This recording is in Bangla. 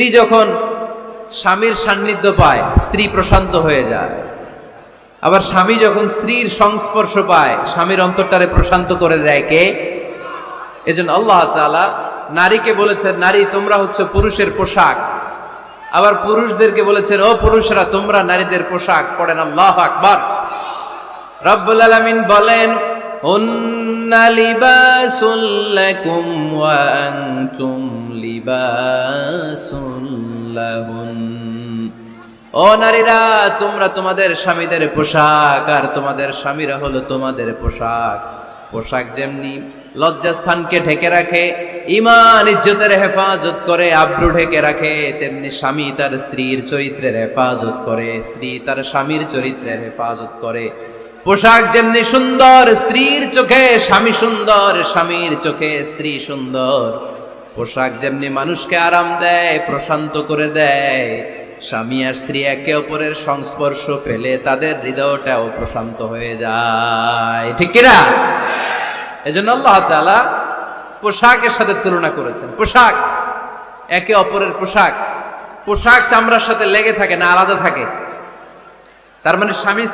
স্ত্রী যখন স্বামীর সান্নিধ্য পায়, স্ত্রী প্রশান্ত হয়ে যায়। আবার স্বামী যখন স্ত্রীর সংস্পর্শ পায়, স্বামীর অন্তরটারে প্রশান্ত করে দেয় কে? এজন্য আল্লাহ তাআলা নারীকে বলেছেন, নারী, তোমরা হচ্ছে পুরুষের পোশাক। আবার পুরুষদেরকে বলেছেন, ও পুরুষরা, তোমরা নারীদের পোশাক পড়েন আল্লাহ আকবার। রব্বুল আলামিন বলেন লিবাসুল লাকুম ওয়া আনতুম লিবাসুল লাহুন। ও নারীরা, তোমরা তোমাদের স্বামীদের পোশাক আর তোমাদের স্বামীরা হলো তোমাদের পোশাক। পোশাক যেমনি লজ্জাস্থানকে ঢেকে রাখে ইমান ইজ্জতের হেফাজত করে আব্রু ঢেকে রাখে, তেমনি স্বামী তার স্ত্রীর চরিত্রের হেফাজত করে, স্ত্রী তার স্বামীর চরিত্রের হেফাজত করে। পোশাক যেমনি সুন্দর, স্ত্রীর চোখে স্বামী সুন্দর, স্বামীর চোখে স্ত্রী সুন্দর। পোশাক যেমনি মানুষকে আরাম দেয়, প্রশান্ত করে দেয়, স্বামী আর স্ত্রী একে অপরের সংস্পর্শ পেলে তাদের হৃদয়টাও প্রশান্ত হয়ে যায়। ঠিক কিনা? এজন্য আল্লাহ তাআলা পোশাকের সাথে তুলনা করেছেন। পোশাক, একে অপরের পোশাক। পোশাক চামড়ার সাথে লেগে থাকে না আলাদা থাকে। তার মানে স্বামী